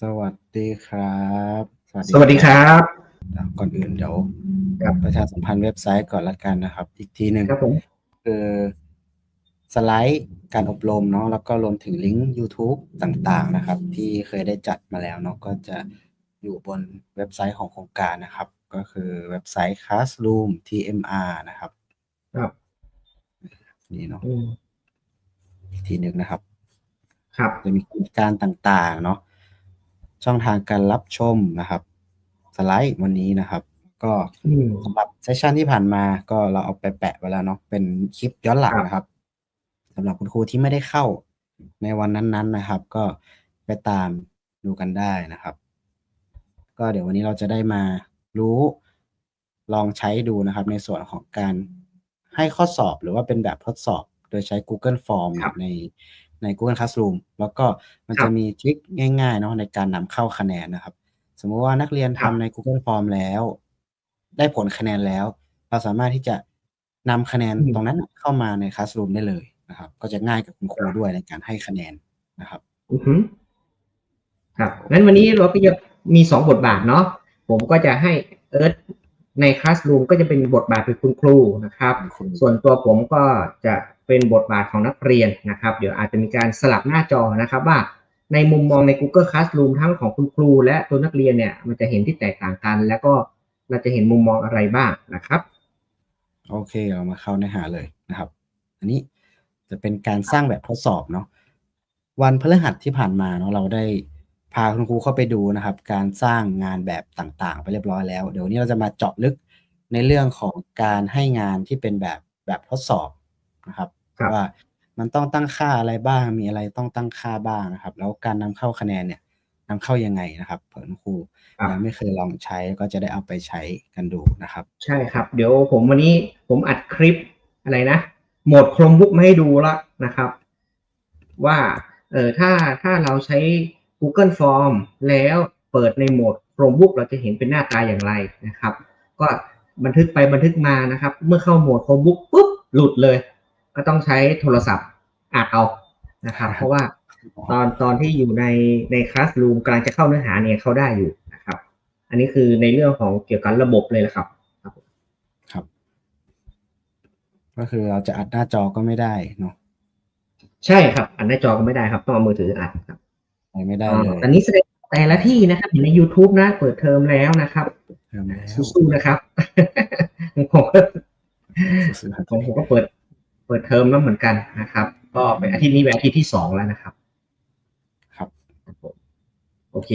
สวัสดีครับ สวัสดีครับอะก่อนอื่นเดี๋ยวครับประชาสัมพันธ์เว็บไซต์ก่อนละกันนะครับ อีกทีหนึ่งครับผมคือสไลด์การอบรมเนาะแล้วก็รวมถึงลิงก์ YouTube ต่างๆนะครับ ที่เคยได้จัดมาแล้วเนาะก็จะอยู่บนเว็บไซต์ของโครงการนะครับ ก็คือเว็บไซต์ Classroom TMR นะครับครับนี่เนาะอืมอีกทีหนึ่งนะครับ ครับจะมีกิจการต่างๆ เนาะ ช่องทางการรับชมนะครับ สไลด์วันนี้นะครับ ก็อืมสำหรับเซสชันที่ผ่านมาก็เราเอาไปแปะไว้แล้วเนาะเป็นคลิปย้อนหลังครับนะครับสำหรับคุณครูที่ไม่ได้เข้าในวันนั้นๆนะครับ ก็ไปตามดูกันได้นะครับ ก็เดี๋ยววันนี้เราจะได้มารู้ลองใช้ดูนะครับ ในส่วนของการให้ข้อสอบหรือว่าเป็นแบบทดสอบ โดยใช้ Google Form ครับใน ใน Google Classroom แล้วก็มันครัจะบมีทริคง่ายๆเนาะในการนำเข้าคะแนนนะครับ สมมุติว่านักเรียนครัทำบใน Google Form แล้ว ได้ผลคะแนนแล้ว เราสามารถที่จะนำคะแนนอืมตรงนั้นเข้ามาใน Classroom ได้เลยนะครับ ก็จะง่ายกับคุณครูด้วยในการให้คะแนนนะครับอือฮึครับงั้นวันนี้เราก็จะมีสองบทบาทเนาะผมก็จะให้เอิร์ธในคลาส o ูมก็จะเป็นบทบาทเป็นคุณครูนะครับคุณครูส่วนตัวผมก็จะ เป็นบทบาทของนักเรียนนะครับ เดี๋ยวอาจจะมีการสลับหน้าจอนะครับว่าในมุมมองใน Google Classroom ทั้งของคุณครู และตัวนักเรียนเนี่ยมันจะเห็นที่แตกต่างกัน แล้วก็เราจะเห็นมุมมองอะไรบ้างนะครับ โอเคเรามาเข้าเนื้อหาเลยนะครับ อันนี้จะเป็นการสร้างแบบทดสอบเนาะวันพฤหัสที่ผ่านมาเนาะเราได้พาคุณครูเข้าไปดูนะครับ การสร้างงานแบบต่างๆ ไปเรียบร้อยแล้ว เดี๋ยวนี้เราจะมาเจาะลึกในเรื่องของการให้งานที่เป็นแบบแบบทดสอบนะครับ ว่ามันต้องตั้งค่าอะไรบ้าง มีอะไรต้องตั้งค่าบ้างนะครับ แล้วการนำเข้าคะแนนเนี่ยนำเข้ายังไงนะครับเผื่อคุณครูครับยังไม่เคยลองใช้ก็จะได้เอาไปใช้กันดูนะครับ ใช่ครับ เดี๋ยวผมวันนี้ผมอัดคลิปอะไรนะโหมดโครมบุ๊กมาให้ดูแล้วนะครับ ว่าเออถ้าถ้าเราใช้ Google Form แล้วเปิดในโหมดโครมบุ๊กเราจะเห็นเป็นหน้าตาอย่างไรนะครับ ก็บันทึกไปบันทึกมานะครับ เมื่อเข้าโหมดโครมบุ๊กปุ๊บหลุดเลย ก็ต้องใช้โทรศัพท์อัดเอานะครับ เพราะว่าตอนตอนที่อยู่ในในคลาส o ูมกำลังจะเข้าเนื้อหาเนี่ยเข้าได้อยู่นะครับ อันนี้คือในเรื่องของเกี่ยวกับระบบเลยละครับ ครับ ก็คือเราจะอัดหน้าจอก็ไม่ได้เนาะใช่ครับ อันหน้าจอก็ไม่ได้ครับต้องเอามือถืออัดครับไปไม่ได้เลยตอนนี้แสดงแต่ละที่นะครับอยู่ใน YouTube นะ เปิดเทอมแล้วนะครับเริ่มแล้วสู้ๆนะครับผมก็สู้ๆครับผมผมก็เปิด เปิดเทอมแล้วเหมือนกันนะครับ ก็เป็นอาทิตย์นี้เป็นอาทิตย์ที่สองแล้วนะครับ ครับโอเค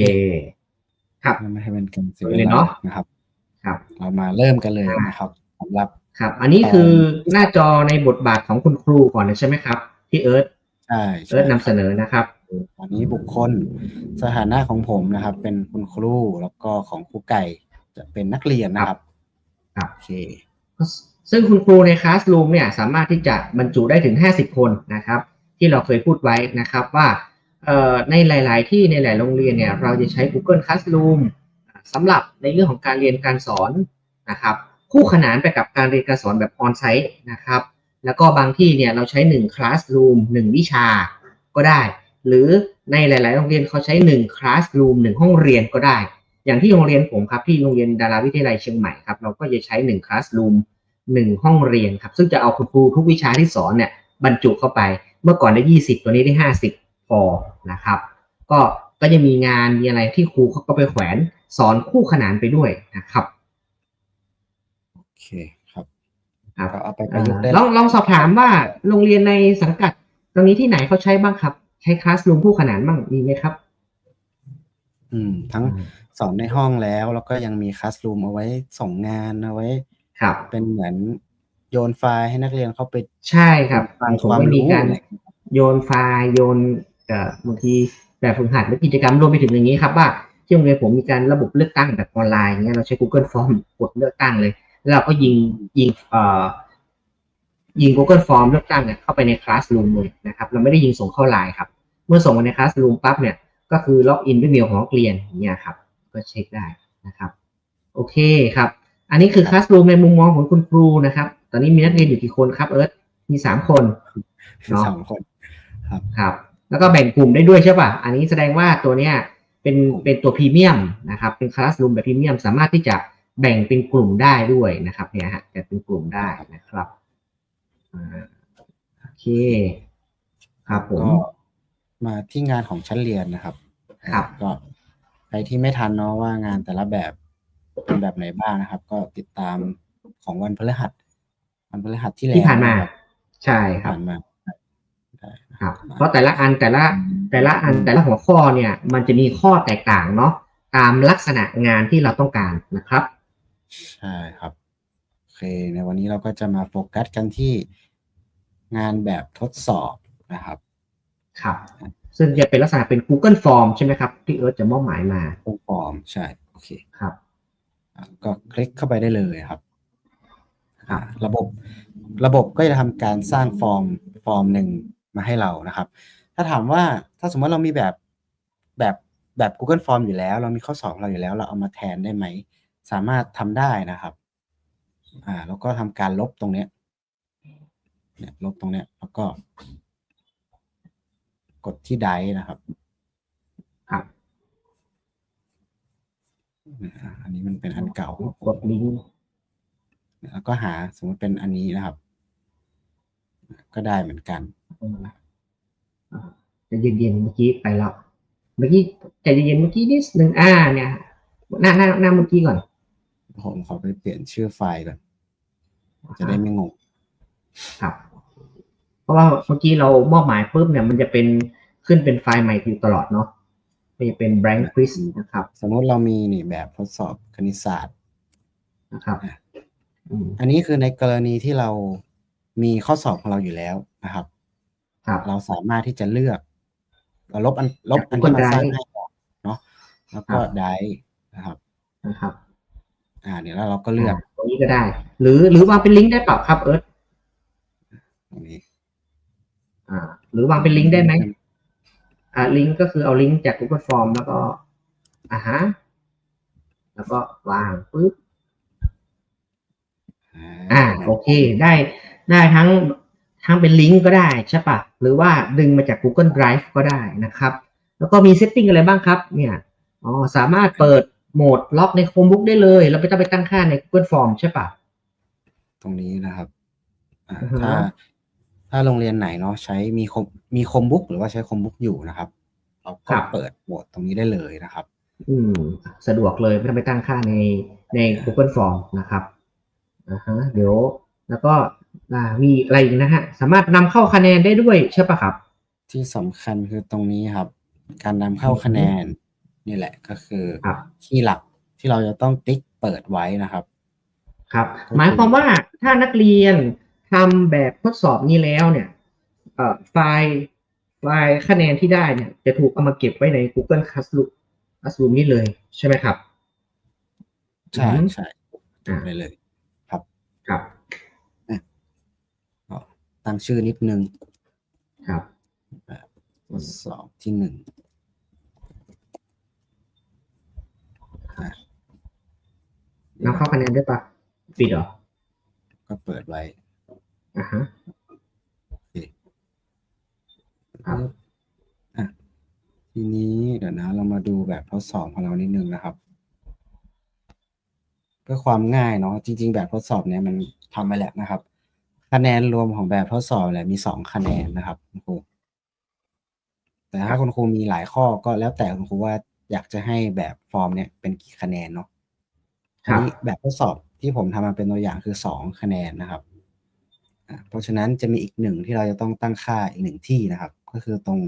ครับไม่ให้เป็นการเสียเลเวยลาเนาะนะครับ ครับ เรามาเริ่มกันเลยนะครับสำหรับครับ อันนี้คือหน้าจอในบทบาทของคุณครูก่อนนะใช่ไหมครับที่เอิร์ธใช่เอิร์ธนำเสนอนะครับตอนนี้บุคคลสถานะของผมนะครับ เป็นคุณครูแล้วก็ของครูไก่จะเป็นนักเรียนนะครับครับโอเค ซึ่งคุณครูในคลาส o ูมเนี่ยสามารถที่จะบรรจุได้ถึง 50 คนนะครับ ที่เราเคยพูดไว้นะครับว่าในหลาย ๆ ที่ในหลายโรงเรียนเนี่ยเราจะใช้ Google Classroom สำหรับในเรื่องของการเรียนการสอนนะครับ คู่ขนานไปกับการเรียนการสอนแบบออนไซต์นะครับ แล้วก็บางที่เนี่ยเราใช้ 1 Classroom 1 วิชาก็ได้ หรือในหลาย ๆ โรงเรียนเขาใช้ 1 Classroom 1 ห้องเรียนก็ได้ อย่างที่โรงเรียนผมครับที่โรงเรียนดาราวิทยาลัยเชียงใหม่ครับเราก็จะใช้ 1 Classroom หนึ่งห้องเรียนครับ ซึ่งจะเอาคุณครูทุกวิชาที่สอนเนี่ยบรรจุเข้าไป เมื่อก่อนได้ยี่สิบตัวนี้ได้ห้าสิบพอนะครับ ก็ก็จะมีงานมีอะไรที่ครูเขาก็ไปแขวนสอนคู่ขนานไปด้วยนะครับโอเคครับครับก็เอาไปประยุกต์ได้ลองลองสอบถามว่าโรงเรียนในสังกัด ตรงนี้ที่ไหนเขาใช้บ้างครับ ใช้คลาสรูมคู่ขนานบ้างมีไหมครับ อืม ทั้งสอนในห้องแล้ว แล้วก็ยังมีคลาสรูมเอาไว้ส่งงานเอาไว้ ครับ เป็นเหมือนโยนไฟล์ให้นักเรียนเข้าไปใช่ครับฟังผมความไม่มีรู้การอะไรโยนไฟล์โยนเอ่อบางทีแบบฝึกหัดหรือกิจกรรมรวมไปถึงอย่างนี้ครับว่าที่โรงเรียนผมมีการระบบเลือกตั้งแบบออนไลน์อย่างเงี้ยเราใช้ Google Form กดเลือกตั้งเลย แล้วเราก็ยิงยิงเอ่อยิง Google Form เลือกตั้งเนี่ยเข้าไปใน Classroom เลยนะครับ เราไม่ได้ยิงส่งเข้าไลน์ครับ เมื่อส่งมาใน Classroom ปั๊บเนี่ยก็คือล็อกอินด้วยเมลของนักเรียนอย่างเงี้ยครับ ก็เช็คได้นะครับ โอเคครับ อันนี้คือ Classroom ในมุมมองของคุณครูนะครับ ตอนนี้มีนักเรียนอยู่กี่คนครับ เอิร์ธมีสามคนเนาะสองคน ครับครับ แล้วก็แบ่งกลุ่มได้ด้วยใช่ป่ะ อันนี้แสดงว่าตัวเนี้ยเป็นเป็นเป็นตัวพรีเมียมนะครับ เป็นคลาสรูมแบบพรีเมียมสามารถที่จะแบ่งเป็นกลุ่มได้ด้วยนะครับ เนี่ยฮะจะเป็นกลุ่มได้นะครับอ่าโอเค ครับผมก็มาที่งานของชั้นเรียนนะครับ ครับ ก็ใครที่ไม่ทันเนาะว่างานแต่ละแบบ เป็นแบบไหนบ้างนะครับ ก็ติดตามของวันพฤหัสวันพฤหัสที่แล้วที่ผ่านมาะครับใช่คที่รับผ่านมาได้ครับเพราะแต่ละอันแต่ละแต่ละอันแต่ละหัวข้อเนี่ย มันจะมีข้อแตกต่างเนาะตามลักษณะงานที่เราต้องการนะครับ ใช่ครับโอเคในวันนี้เราก็จะมาโฟกัสกันที่งานแบบทดสอบนะครับ ครับ ซึ่งจะเป็นลักษณะเป็น Google Form ใช่ไหมครับ ที่เอิร์ธจะมอบหมายมาตรงฟอร์มใช่ โอเคครับอะ ก็คลิกเข้าไปได้เลยครับระระบบระบบก็จะทำการสร้างฟอร์มฟอร์มหนึ่งมาให้เรานะครับ ถ้าถามว่าถ้าสมมติเรามีแบบแบบแบบ Google Form อยู่แล้ว เรามีข้อสอบเราอยู่แล้ว เราเอามาแทนได้ไหม สามารถทำได้นะครับ อ่า แล้วก็ทำการลบตรงเนี้ยเนี่ยลบตรงเนี้ยแล้วก็ กดที่ไดนะครับ อ่าอันนี้มันเป็นอันเก่ากดลิงก์แล้วก็หาสมมติเป็นอันนี้นะครับ ก็ได้เหมือนกันใจะเย็นๆเมื่อกี้ไปแล้วเมื่อกี้ใจเย็นๆเมื่อกี้นิดนึงอ่า เนี่ยหน้าหน้าหน้าเมื่อกี้ก่อนผมขอไปเปลี่ยนชื่อไฟล์ก่อนจะได้ไม่งงครับ เพราะว่าเมื่อกี้เรามอบหมายปุ๊บเนี่ย มันจะเป็นขึ้นเป็นไฟล์ใหม่อยู่ตลอดเนาะมั นจะเป็น blank quiz นะครับ สมมติเรามีนี่แบบทดสอบคณิตศาสตร์นะครับอืมอันนี้คือในกรณีที่เรามีข้อสอบของเราอยู่แล้วนะครับครับเราสามารถที่จะเลือกเราลบอันลบจากอันที่มัน Google สร้าง Drive ให้ก่อนเนาะแล้วก็ครับได้นะครับนะครับ อ่าเดี๋ยวแล้วเราก็เลือกาตรงนี้ก็ได้ หรือหรือวางเป็นลิงก์ได้เปล่าครับเอิร์ธตรงนี้ อ่า หรือวางเป็นลิงก์ได้ไหม อ่าลิงก์ก็คือเอาลิงก์จาก Google Form แล้วก็อ่าฮะแล้วก็วางปุ๊บอ่าโอเค ได้ได้ทั้งทั้งเป็นลิงก์ก็ได้ใช่ปะหรือว่าดึงมาจาก Google Drive ก็ได้นะครับ แล้วก็มีเซตติ้งอะไรบ้างครับ เนี่ยอ๋อสามารถเปิดโหมดล็อกใน Chromebook ได้เลยแล้วไม่ต้องไปตั้งค่าใน Google Form ใช่ปะตรงนี้นะครับอ่าอือฮะถ้า ถ้าโรงเรียนไหนเนาะใช้มีคอมมีคอมบุ๊กหรือว่าใช้คอมบุ๊กอยู่นะครับ เราก็เปิดโหมดตรงนี้ได้เลยนะครับ อืม สะดวกเลยไม่ต้องไปตั้งค่าในใน Google Form นะครับอ่าฮะเดี๋ยว แล้วก็อ่ามีอะไรอีกนะฮะ สามารถนำเข้าคะแนนได้ด้วยใช่ปะครับ ที่สำคัญคือตรงนี้ครับ การนำเข้าคะแนนนี่แหละก็คือครับ คีย์หลักที่เราจะต้องติ๊กเปิดไว้นะครับ ครับก็คือหมายความว่าถ้านักเรียน ทำแบบทดสอบนี้แล้วเนี่ยเอ่อไฟล์ไฟล์คะแนนที่ได้เนี่ยจะถูกเอามาเก็บไว้ใน Google Classroom Classroom นี้เลยใช่ไหมครับ ใช่อืมใช่อ่าไปเลยครับครับก็ตั้งชื่อนิดนึงครับแบบทดสอบที่หนึ่งอะนำเข้าคะแนนได้ปะปิดเหรอ ก็เปิดไว้ อ่าฮะโอเคครับอะทีนี้เดี๋ยวนะ เรามาดูแบบทดสอบของเรานิดนึงนะครับ เพื่อความง่ายเนาะจริง ๆ แบบทดสอบเนี่ยมันทำไปแล้วนะครับ คะแนนรวมของแบบทดสอบแหละมีสองคะแนนนะครับคุณครูแต่ถ้าคุณครูมีหลายข้อก็แล้วแต่คุณครูว่าอยากจะให้แบบฟอร์มเนี่ยเป็นกี่คะแนนเนาะครับอันนี้แบบทดสอบที่ผมทำมาเป็นตัวอย่างคือสองคะแนนนะครับอะ เพราะฉะนั้นจะมีอีกหนึ่งที่เราจะต้องตั้งค่าอีกหนึ่งที่นะครับ ก็คือตรง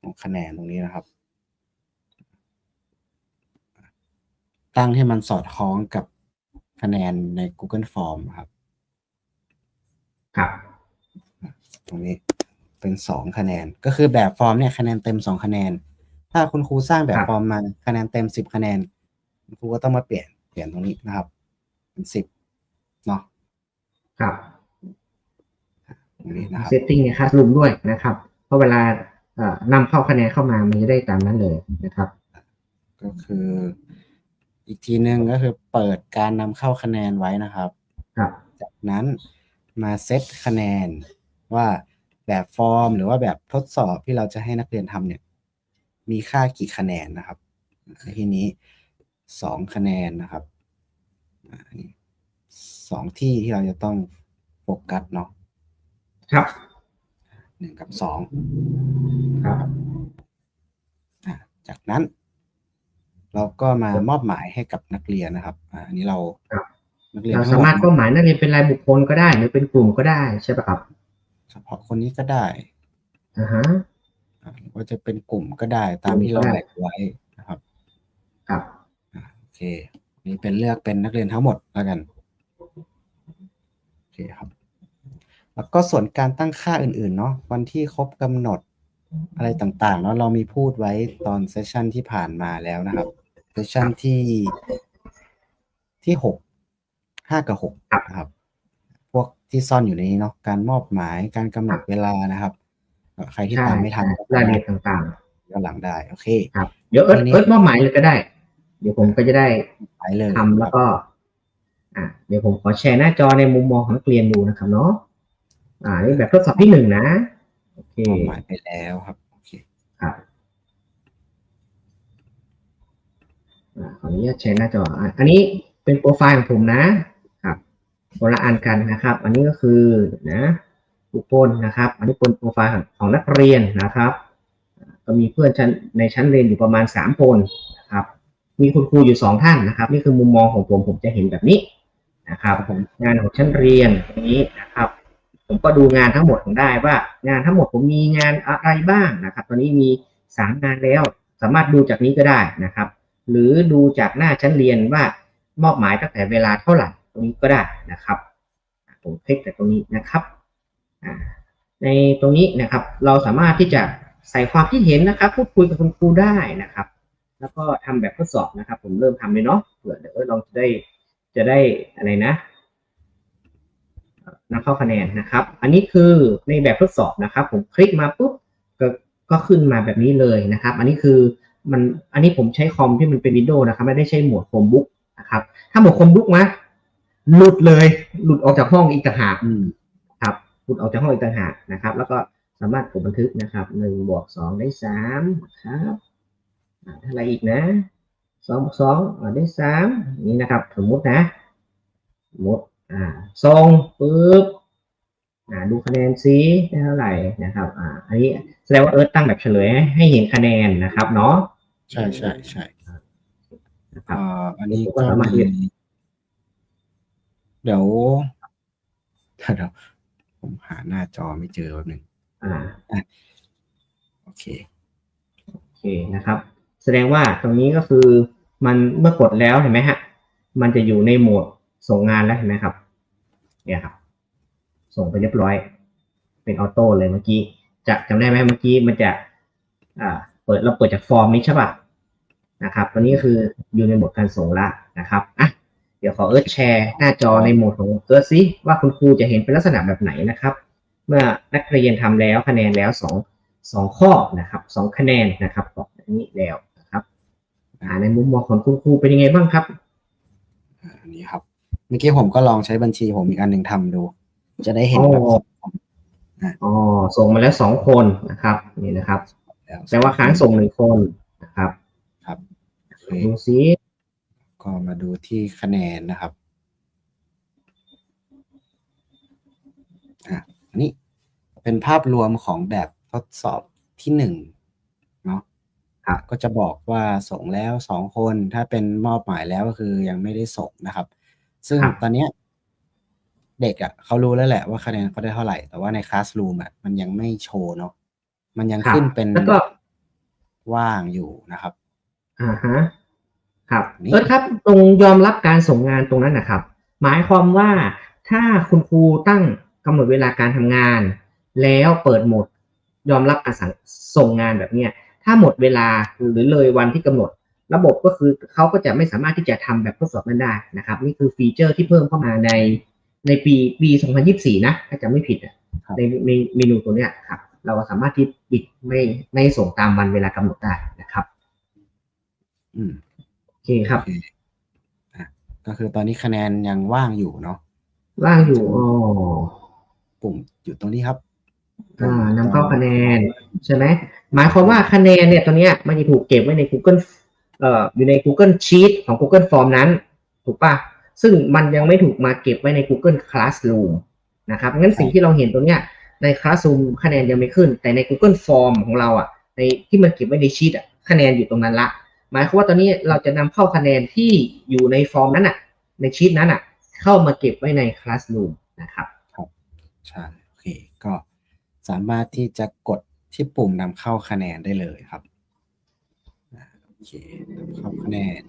ตรงคะแนนตรงนี้นะครับ ตั้งให้มันสอดคล้องกับคะแนนใน Google Form ครับ ครับ ตรงนี้เป็นสองคะแนน ก็คือแบบฟอร์มเนี่ยคะแนนเต็มสองคะแนน ถ้าคุณครูสร้างแบบฟอร์มมาคะแนนเต็มสิบคะแนนคุณครูก็ต้องมาเปลี่ยนเปลี่ยนตรงนี้นะครับ เป็นสิบเนาะครับ ตรงนี้นะครับ เซตติ้งใน Classroom ด้วยนะครับ เพราะเวลาเอ่อนำเข้าคะแนนเข้ามามันจะได้ตามนั้นเลยนะครับ ก็คืออีกทีหนึ่งก็คือเปิดการนำเข้าคะแนนไว้นะครับ ครับ จากนั้นมาเซตคะแนนว่าแบบฟอร์ม หรือว่าแบบทดสอบที่เราจะให้นักเรียนทำเนี่ย มีค่ากี่คะแนนนะครับในที่นี้สองคะแนนนะครับอ่าอันนี้สองที่ที่เราจะต้องโฟกัสเนาะ ครับหนึ่งกับสองครับอะจากนั้น เราก็มามอบหมายให้กับนักเรียนนะครับอ่าอันนี้เราครับนักเรียนเราทั้งสาหมดมารถก็หมายนักเรียนเป็นรายบุคคลก็ได้ หรือเป็นกลุ่มก็ได้ใช่ปะครับเฉพาะคนนี้ก็ได้อ่าฮะอ่าหรือว่าจะเป็นกลุ่มก็ได้ ตามที่เรากลุ่มก็ได้แบ่งไว้นะครับ ครับอ่าโอเค นี่เป็นเลือกเป็นนักเรียนทั้งหมดแล้วกัน โอเคครับ แล้วก็ส่วนการตั้งค่าอื่นๆเนาะวันที่ครบกำหนดอะไรต่างๆเนาะเรามีพูดไว้ตอนเซสชันที่ผ่านมาแล้วนะครับเซสชันที่ที่หกห้ากับหกนะครับ พวกที่ซ่อนอยู่ในนี้เนาะการมอบหมายการกำหนดเวลานะครับเอ่อใครที่ใช่ตามไม่ทันใช่รายละเอียดต่างย้อนหลังได้โอเคๆครับเดี๋ยวเอิร์ธทีนี้เอิร์ธมอบหมายเลยก็ได้ เดี๋ยวผมก็จะได้ไปเลยทำแล้วก็ อ่าเดี๋ยวผมขอแชร์หน้าจอในมุมมองของนักเรียนดูนะครับเนาะ อ่านี่แบบทดสอบที่หนึ่งนะโอเคมอบหมายไปแล้วครับโอเคครับอ่าขออนุญาตแชร์หน้าจออะอันนี้เป็นโปรไฟล์ของผมนะครับคนละอันกันนะครับ อันนี้ก็คือนะบุคคลนะครับ อันนี้เป็นโปรไฟล์ของของนักเรียนนะครับอ่าก็มีเพื่อนชั้นในชั้นเรียนอยู่ประมาณสามคนนะครับ มีคุณครูอยู่สองท่านนะครับ นี่คือมุมมองของผมผมจะเห็นแบบนี้นะครับครับผมงานของชั้นเรียนตรงนี้นะครับ ผมก็ดูงานทั้งหมดของได้ว่างานทั้งหมดผมมีงานอะไรบ้างนะครับ ตอนนี้มีสามงานแล้ว สามารถดูจากนี้ก็ได้นะครับ หรือดูจากหน้าชั้นเรียนว่ามอบหมายตั้งแต่เวลาเท่าไหร่ตรงนี้ก็ได้นะครับ ผมคลิกแต่ตรงนี้นะครับในตรงนี้นะครับ เราสามารถที่จะใส่ความคิดเห็นนะครับ พูดคุยกับคุณครูได้นะครับ แล้วก็ทำแบบทดสอบนะครับ ผมเริ่มทำเลยเนาะเผื่อเดี๋ยวลองจะได้จะได้อะไรนะ นำเข้าคะแนนนะครับ อันนี้คือในแบบทดสอบนะครับ ผมคลิกมาปุ๊บก็ก็ขึ้นมาแบบนี้เลยนะครับ อันนี้คือมันอันนี้ผมใช้คอมที่มันเป็นวินโดว์นะครับ ไม่ได้ใช้โหมดโฮมบุ๊กนะครับ ถ้าโหมดโฮมบุ๊กนะหลุดเลย หลุดออกจากห้องอีกต่างหากครับ หลุดออกจากห้องอีกต่างหากนะครับ แล้วก็สามารถกดบันทึกนะครับหนึ่งบวกสองได้สามครับอ่าเท่าไรอีกนะสองบวกสองได้สามนี้นะครับ สมมุตินะสมมติ อ่าส่งปุ๊บอ่าดูคะแนนซิได้เท่าไหร่นะครับ อ่า อันนี้แสดงว่าเอิร์ธตั้งแบบเฉลยให้ให้เห็นคะแนนนะครับ เนาะใช่ใช่ใช่นะครับอ่าอันนี้ผมก็ก็สามารถมีเรียนเดี๋ยวเดี๋ยวผมหาหน้าจอไม่เจอแป๊บหนึงอ่าโอเคโอเคนะครับ แสดงว่าตรงนี้ก็คือมันเมื่อกดแล้วเห็นไหมฮะ มันจะอยู่ในโหมด ส่งงานแล้วเห็นไหมครับ เนี่ยครับ ส่งไปเรียบร้อย เป็นออโต้เลยเมื่อกี้ จะจำได้ไหมเมื่อกี้มันจะอ่าเปิดเราเปิดจากฟอร์มนี้ใช่ป่ะนะครับตอนนี้คืออยู่ในโหมดการส่งละนะครับอะเดี๋ยวขอเอิร์ธแชร์หน้าจอในโหมดของเอิร์ธซิว่าคุณครูจะเห็นเป็นลักษณะแบบไหนนะครับ เมื่อนักเรียนทำแล้วคะแนนแล้วสองสองข้อนะครับสองคะแนนนะครับบอกแบบนี้แล้วนะครับอ่าในมุมมองของคุณครูเป็นยังไงบ้างครับ เมื่อกี้ผมก็ลองใช้บัญชีผมอีกอันหนึ่งทำดู จะได้เห็นแบบโอ้อ๋อส่งมาแล้วสองคนนะครับ นี่นะครับแล้วแปลว่าค้างส่งหนึ่งคนนะครับ ครับโอเคดูซิก็มาดูที่คะแนนนะครับอะอันนี้เป็นภาพรวมของแบบทดสอบที่หนึ่งเนาะอะก็จะบอกว่าส่งแล้วสองคน ถ้าเป็นมอบหมายแล้วก็คือยังไม่ได้ส่งนะครับ ซึ่งตอนเนี้ยเด็กอะเขารู้แล้วแหละว่าคะแนนเขาได้เท่าไหร่ แต่ว่าในคลาสรูมอะมันยังไม่โชว์เนาะมันยังครับขึ้นเป็นแล้วก็ว่างอยู่นะครับอ่าฮะครับนี่เออครับตรงยอมรับการส่งงานตรงนั้นนะครับ หมายความว่าถ้าคุณครูตั้งกำหนดเวลาการทำงาน แล้วเปิดโหมดยอมรับการสั่งส่งงานแบบเนี้ยถ้าหมดเวลาหรือเลยวันที่กำหนด ระบบก็คือเขาก็จะไม่สามารถที่จะทำแบบทดสอบนั้นได้นะครับ นี่คือฟีเจอร์ที่เพิ่มเข้ามาในในปีปี 2024 นะถ้าจะไม่ผิดอะครับในในเมนูตัวเนี้ยครับ เราสามารถที่ปิดไม่ไม่ส่งตามวันเวลากำหนดได้นะครับอืมโอเคครับโอเคอะก็คือตอนนี้คะแนนยังว่างอยู่เนาะว่างอยู่อ๋อปุ่มอยู่ตรงนี้ครับอ่านำเข้าคะแนนใช่ไหมหมายความว่าคะแนนเนี่ยตัวเนี้ยมันจะถูกเก็บไว้ใน Google เอ่ออยู่ใน Google Sheet ของ Google Form นั้น ถูกปะซึ่งมันยังไม่ถูกมาเก็บไว้ใน Google Classroom นะครับงั้นสิ่งที่เราเห็นตัวเนี้ยใน Classroom คะแนนยังไม่ขึ้น แต่ใน Google Form ของเราอะในที่มันเก็บไว้ในชีตอะคะแนนอยู่ตรงนั้นละ หมายความว่าตอนนี้เราจะนำเข้าคะแนนที่อยู่ในฟอร์มนั้นอะ ในชีตนั้นอะ เข้ามาเก็บไว้ใน Classroom นะครับใช่โอเคก็สามารถที่จะกดที่ปุ่มนำเข้าคะแนนได้เลยครับ อ่าโอเคนำเข้าคะแนน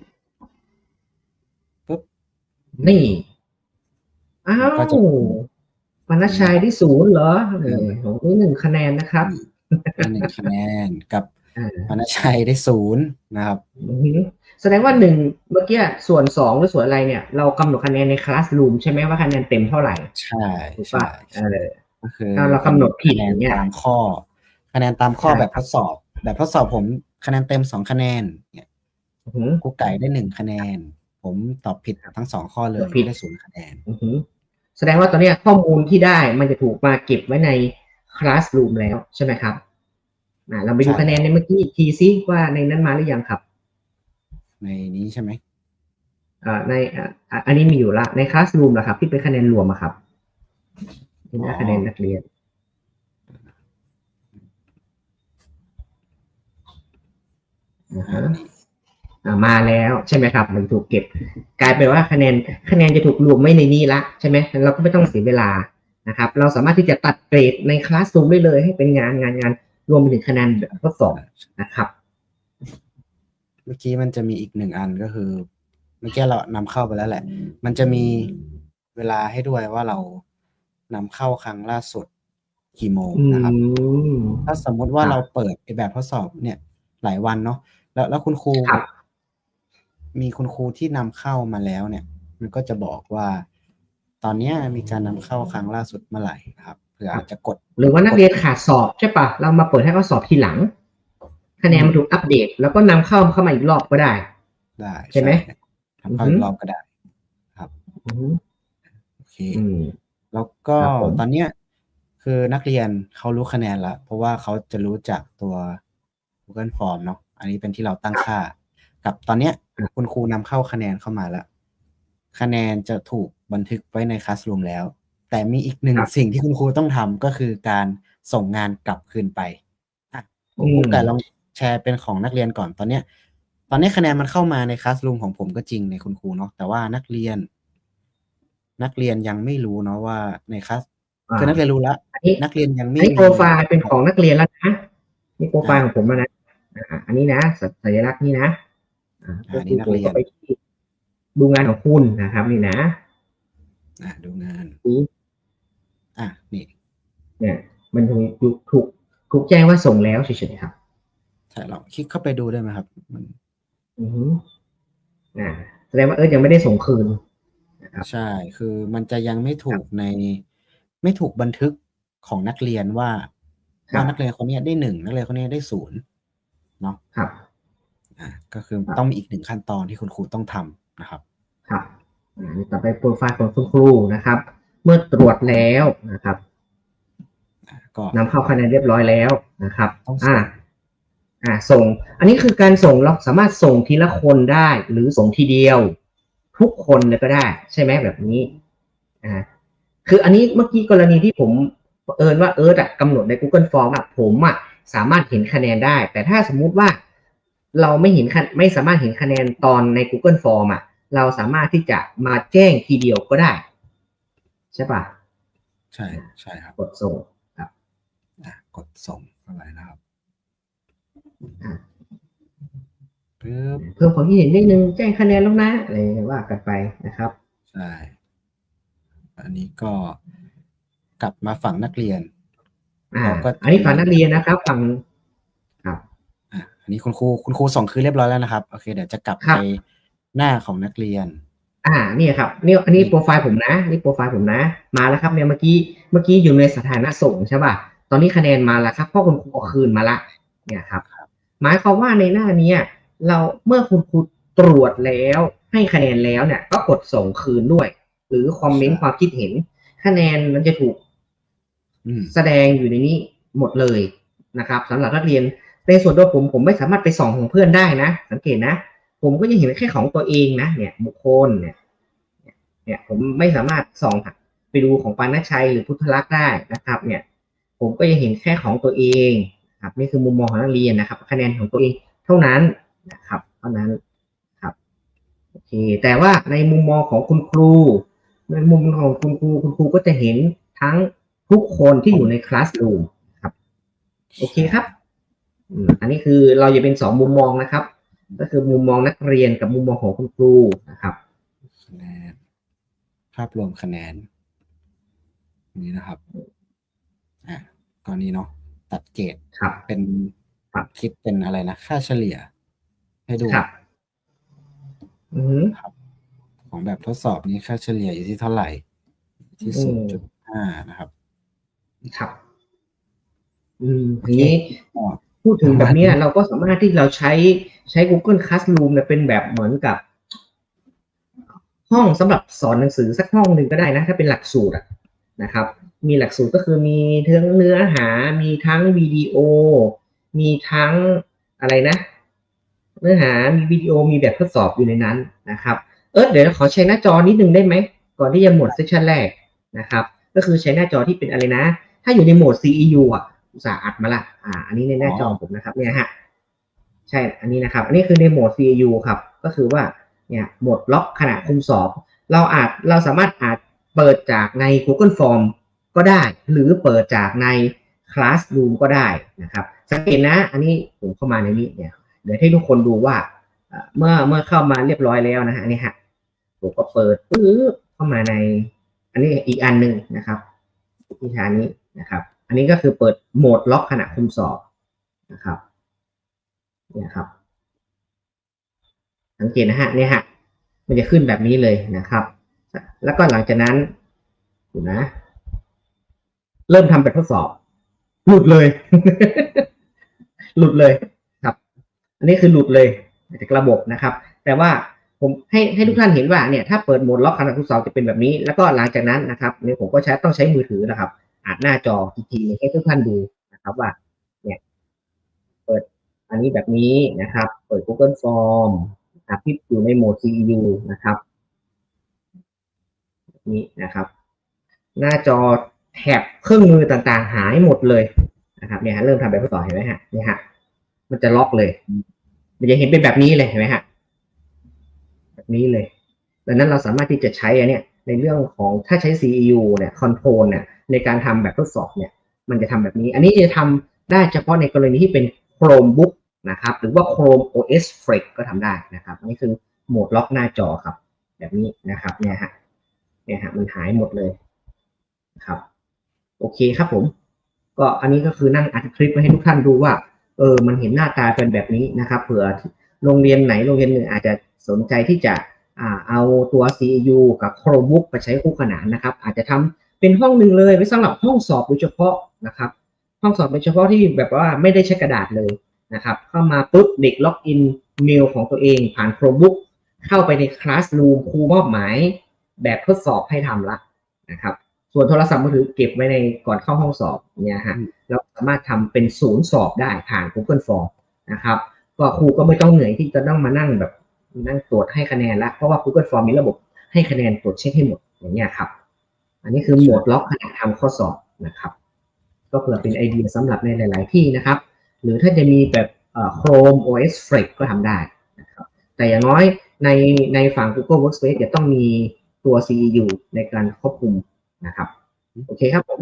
ปุ๊บ นี่อ้าวก็จะปนชชัยที่ศูนย์เหรอเออผมได้หนึ่งคะแนนนะครับ ได้หนึ่งคะแนนกับอ่า พนชัยได้ศูนย์นะครับ อือฮึแสดงว่าหนึ่งเมื่อกี้ส่วนสองหรือส่วนอะไรเนี่ย เรากำหนดคะแนนในคลาส o ูมใช่ไหมว่าคะแนนเต็มเท่าไหร่ใช่ถูกใช่ป่ะเออ ก็คือเอาเรากำหนดผิดคะแนอนย่างเงี้ยตามข้อ คะแนนตามข้อใช่ แบบทดสอบ แบบทดสอบผม คะแนนเต็มสองคะแนนเนี่ยอือฮึกูไก่ได้หนึ่งคะแนน ผมตอบผิดทั้งสองข้อเลยตอบผิดได้ศูนย์คะแนนอือฮึแสดงว่าตอนเนี้ยข้อมูลที่ได้มันจะถูกมาเก็บไว้ในคลาส o ูมแล้วใช่ไหมครับอ่าเราไปดูใช่คะแนนในเมื่อกี้อีกทีซิว่าในนั้นมาหรือยังครับ ในนี้ใช่ไหมอ่าในอ่าอ่าอันนี้มีอยู่ละในคลาส o ูมนะครับ ที่เป็นคะแนนรวมอะครับนี่นะคะแนนนักเรียน นะฮะอ่ามาแล้วใช่ไหมครับ มันถูกเก็บ กลายเป็นว่าคะแนนคะแนนจะถูกรวมไว้ในนี้ละใช่ไหมเราก็ไม่ต้องเสียเวลานะครับ เราสามารถที่จะตัดเกรดในคลาสรูมได้เลยให้เป็นงานงานงานรวมไปถึงคะแนนแบบทดสอบนะครับ เมื่อกี้มันจะมีอีกหนึ่งอันก็คือ เมื่อกี้เรานำเข้าไปแล้วแหละ มันจะมีเวลาให้ด้วยว่าเรานำเข้าครั้งล่าสุดกี่โมงอืนะครับมถ้าสมมุติว่าครับเราเปิดไอ้แบบทดสอบเนี่ยหลายวันเนาะ แล้วแล้วคุณครูครับมีคุณครูที่นำเข้ามาแล้วเนี่ย มันก็จะบอกว่า ตอนเนี้ยมีการนำเข้าครั้งล่าสุดเมื่อไหร่นะครับเผื่ออาจจะกด หรือว่านักเรียนขาดสอบใช่ปะเรามาเปิดให้เขาสอบทีหลัง คะแนนมันถูกอัปเดต แล้วก็นำเข้าเข้ามาอีกรอบก็ได้ ได้ใช่ไหมทำเข้าอือฮึอีกรอบก็ได้อืมโอเคอืมแล้วก็ครับผมตอนเนี้ยคือนักเรียนเขารู้คะแนนแล้วเพราะว่าเขาจะรู้จักตัว Google Form เนาะ อันนี้เป็นที่เราตั้งค่า กับตอนเนี้ยคุณครูนำเข้าคะแนนเข้ามาแล้ว คะแนนจะถูกบันทึกไว้ในคลาส o ูมแล้ว แต่มีอีกหนึ่งครับสิ่งที่คุณครูต้องทำก็คือการส่งงานกลับคืนไปอะผมอืมครูไก่ลองแชร์เป็นของนักเรียนก่อนตอนเนี้ย ตอนนี้คะแนนมันเข้ามาในคลาส o ูมของผมก็จริงในคุณครูเนาะแต่ว่านักเรียน นักเรียนยังไม่รู้เนาะว่าในคลาสคือนักเรียนรู้แล้วอันนี้นักเรียนยังอัไม่นนี้มีโปรไฟล์เป็นของนักเรียนแล้วนะนี่โปรไฟล์ของผมแล้วนะ อ่าอันนี้นะสัสัญลักษณ์นี่นะอ่าอ่านี่นักเรียนก็ไปที่ดูงานของคุณนะครับ นี่นะอะดูงานนี่อะนี่เนี่ยมันถูกถูกถูกถูกแจ้งว่าส่งแล้วเฉยๆครับใช่เราคลิกเข้าไปดูได้ไหมครับ มันอือฮึอ่าแสดงว่าเออยังไม่ได้ส่งคืนนะครับใช่ คือมันจะยังไม่ถูกในไม่ถูกบันทึกของนักเรียนว่าครับว่านักเรียนคนเนี้ยได้หนึ่งนักเรียนคนเนี้ยได้ศูนย์ เนาะครับอะก็คือครับต้องมีอีกหนึ่งขั้นตอนที่คุณครูต้องทำนะครับครับอ่าต่อไปโปรไฟล์ของคุณครูนะครับ เมื่อตรวจแล้วนะครับอะก็นำเข้าคะแนนเรียบร้อยแล้วนะครับต้องส่งอ่าอ่าส่ง อันนี้คือการส่งเราสามารถส่งทีละคนได้ หรือส่งทีเดียว ทุกคนเลยก็ได้ ใช่ไหมแบบนี้อ่าคืออันนี้เมื่อกี้กรณีที่ผมเอิญว่าเอิร์ดอะกำหนดใน Google Form อะผมอะ สามารถเห็นคะแนนได้ แต่ถ้าสมมุติว่าเราไม่เห็นคะไม่สามารถเห็นคะแนนตอนใน Google Form อะเราสามารถที่จะมาแจ้งทีเดียวก็ได้ ใช่ปะใช่ใช่ครับ กดส่งครับอะกดส่งเข้าไปนะครับอ่าปึ๊บเพิ่มความคิดเห็นนิดนึงแจ้งคะแนนแล้วนะอะไรว่ากันไปนะครับ ใช่ อันนี้ก็กลับมาฝั่งนักเรียน อ่าเราก็อันนี้ฝั่งนักเรียนนะครับฝั่งครับอะอันนี้คุณครูคุณครูส่งคืนเรียบร้อยแล้วนะครับโอเคเดี๋ยวจะกลับครัไปบหน้าของนักเรียน อ่านี่ครับนี่อันนี้โปรไฟล์ผมนะนี่โปรไฟล์ผมนะ มาแล้วครับเนี่ยเมื่อกี้เมื่อกี้อยู่ในสถานะส่งใช่ป่ะตอนนี้คะแนนมาแล้วครับเพราะคุณครูเอาคืนมาละเนี่ยครับ หมายความว่าในหน้าเนี้ยเราเมื่อคุณครูตรวจแล้วให้คะแนนแล้วเนี่ยก็กดส่งคืนด้วย หรือคอมเมนต์ความคิดเห็น คะแนนมันจะถูกอืม แสดงอยู่ในนี้หมดเลยนะครับสำหรับนักเรียนในส่วนตัวผมผมไม่สามารถไปส่องของเพื่อนได้นะ สังเกตนะ ผมก็ยังเห็นแค่ของตัวเองนะ เนี่ย บุคคลเนี่ยเนี่ยผมไม่สามารถส่องไปดูของปานชัยหรือพุทธลักษณ์ได้นะครับ เนี่ย ผมก็ยังเห็นแค่ของตัวเองครับนี่คือมุมมองของนักเรียนนะครับ คะแนนของตัวเองเท่านั้นนะครับเท่านั้นครับโอเคแต่ว่าในมุมมองของคุณครูในมุมมองของคุณครูคุณครูก็จะเห็นทั้ง ทุกคนที่อยู่ในคลาสรูมครับโอเคครับอืมอันนี้คือเราจะเป็นสองมุมมองนะครับ ก็คือมุมมองนักเรียนกับมุมมองของคุณครูนะครับคะแนนภาพรวมคะแนน นี่นะครับอะก่อนนี้เนาะตัดเกรดครับเป็นครับคิดเป็นอะไรนะ ค่าเฉลี่ย ให้ดูครับอือฮึของแบบทดสอบนี้ค่าเฉลี่ยอยู่ที่เท่าไหร่ ที่อืศูนมย์จุดห้านะครับ ครับอืมทีนี้ก็พูดถึงแบบเนี้ยเราก็สามารถที่เราใช้ใช้ Google Classroom เนี่ยเป็นแบบเหมือนกับ ห้องสำหรับสอนหนังสือสักห้องหนึ่งก็ได้นะ ถ้าเป็นหลักสูตรอะนะครับ มีหลักสูตรก็คือมีทั้งเนื้อหา มีทั้งวิดีโอ มีทั้งอะไรนะ เนื้อหามีวิดีโอมีแบบทดสอบอยู่ในนั้นนะครับ เออเดี๋ยวเราขอใช้หน้าจอนิดนึงได้ไหมก่อนที่จะหมดเซสชันแรกนะครับ ก็คือใช้หน้าจอที่เป็นอะไรนะ ถ้าอยู่ในโหมด CEU อะอุตส่าห์อัดมาละอ่า อันนี้ในหน้าจอผมนะครับ เนี่ยฮะ ใช่ อันนี้นะครับ อันนี้คือในโหมด CEU ครับ ก็คือว่า เนี่ย โหมดล็อกขณะคุมสอบ เราอาจ เราสามารถอาจเปิดจากใน Google Form ก็ได้ หรือเปิดจากใน Classroom ก็ได้นะครับ สังเกตนะ อันนี้ผมเข้ามาในนี้ เนี่ย เดี๋ยวให้ทุกคนดูว่า เมื่อ เมื่อเข้ามาเรียบร้อยแล้วนะฮะนี่ฮะ ผมก็เปิดปื๊บเข้ามาใน อันนี้อีกอันหนึ่งนะครับวิชานี้ นะครับอันนี้ก็คือเปิดโหมดล็อกขณะคุมสอบนะครับเนี่ยครับ สังเกตนะฮะเนี่ยฮะมันจะขึ้นแบบนี้เลยนะครับ แล้วก็หลังจากนั้นดูนะ เริ่มทำแบบทดสอบ หลุดเลย หลุดเลยครับ อันนี้คือหลุดเลยจากระบบนะครับ แต่ว่าผมให้ให้ทุกท่านเห็นว่าเนี่ยถ้าเปิดโหมดล็อกขณะทดสอบจะเป็นแบบนี้ แล้วก็หลังจากนั้นนะครับเนี่ยผมก็ใช้ต้องใช้มือถือนะครับ อ่านหน้าจออีกทีให้ทุกท่านดูนะครับว่าเนี่ยเปิดอันนี้แบบนี้นะครับ เปิด Google Form นะครับที่อยู่ในโหมด CEU นะครับแบบนี้นะครับ หน้าจอแถบเครื่องมือต่างๆ หายหมดเลยนะครับเนี่ยฮะเริ่มทำแบบทดสอบเห็นไหมฮะเนี่ยฮะมันจะล็อกเลย มันจะเห็นเป็นแบบนี้เลยเห็นไหมฮะแบบนี้เลยดังนั้นเราสามารถที่จะใช้อันเนี้ย ในเรื่องของถ้าใช้ CPU เนี่ยคอนโทรลเนี่ยในการทำแบบทดสอบเนี่ยมันจะทำแบบนี้ อันนี้จะทำได้เฉพาะในกรณีที่เป็น Chromebook นะครับหรือว่า Chrome OS Flex ก็ทำได้นะครับอันนี้คือโหมดล็อกหน้าจอครับ แบบนี้นะครับเนี่ยฮะเนี่ยฮะมันหายหมดเลยนะครับโอเคครับผม ก็อันนี้ก็คือนั่งอัดคลิปไว้ให้ทุกท่านดูว่าเออมันเห็นหน้าตาเป็นแบบนี้นะครับเผื่อโรงเรียนไหนโรงเรียนหนึ่งอาจจะสนใจที่จะ เอาตัว CEU กับ Chromebook ไปใช้คู่ขนานนะครับ อาจจะทำเป็นห้องหนึ่งเลยไว้สำหรับห้องสอบโดยเฉพาะนะครับ ห้องสอบโดยเฉพาะที่แบบว่าไม่ได้ใช้กระดาษเลยนะครับ เข้ามาปุ๊บเด็กล็อกอินเมลของตัวเองผ่าน Chromebook เข้าไปใน Classroom ครูมอบหมายแบบทดสอบให้ทำละนะครับ ส่วนโทรศัพท์มือถือเก็บไว้ในก่อนเข้าห้องสอบเนี่ยฮะเราสามารถทำเป็นศูนย์สอบได้ผ่าน Google Form นะครับ ก็ครูก็ไม่ต้องเหนื่อยที่จะต้องมานั่งแบบ นั่งตรวจให้คะแนนละเพราะว่า Google Form มีระบบให้คะแนนตรวจเช็คให้หมดอย่างเงี้ยครับ อันนี้คือโหมดล็อกขณะทำข้อสอบนะครับ ก็เผื่อเป็นไอเดียสำหรับในหลาย ๆ ที่นะครับ หรือถ้าจะมีแบบเอ่อ Chrome OS Flex ก็ทำได้นะครับแต่อย่างน้อยในในฝั่ง Google Workspace จะต้องมีตัว CEU ในการควบคุมนะครับ โอเคครับผม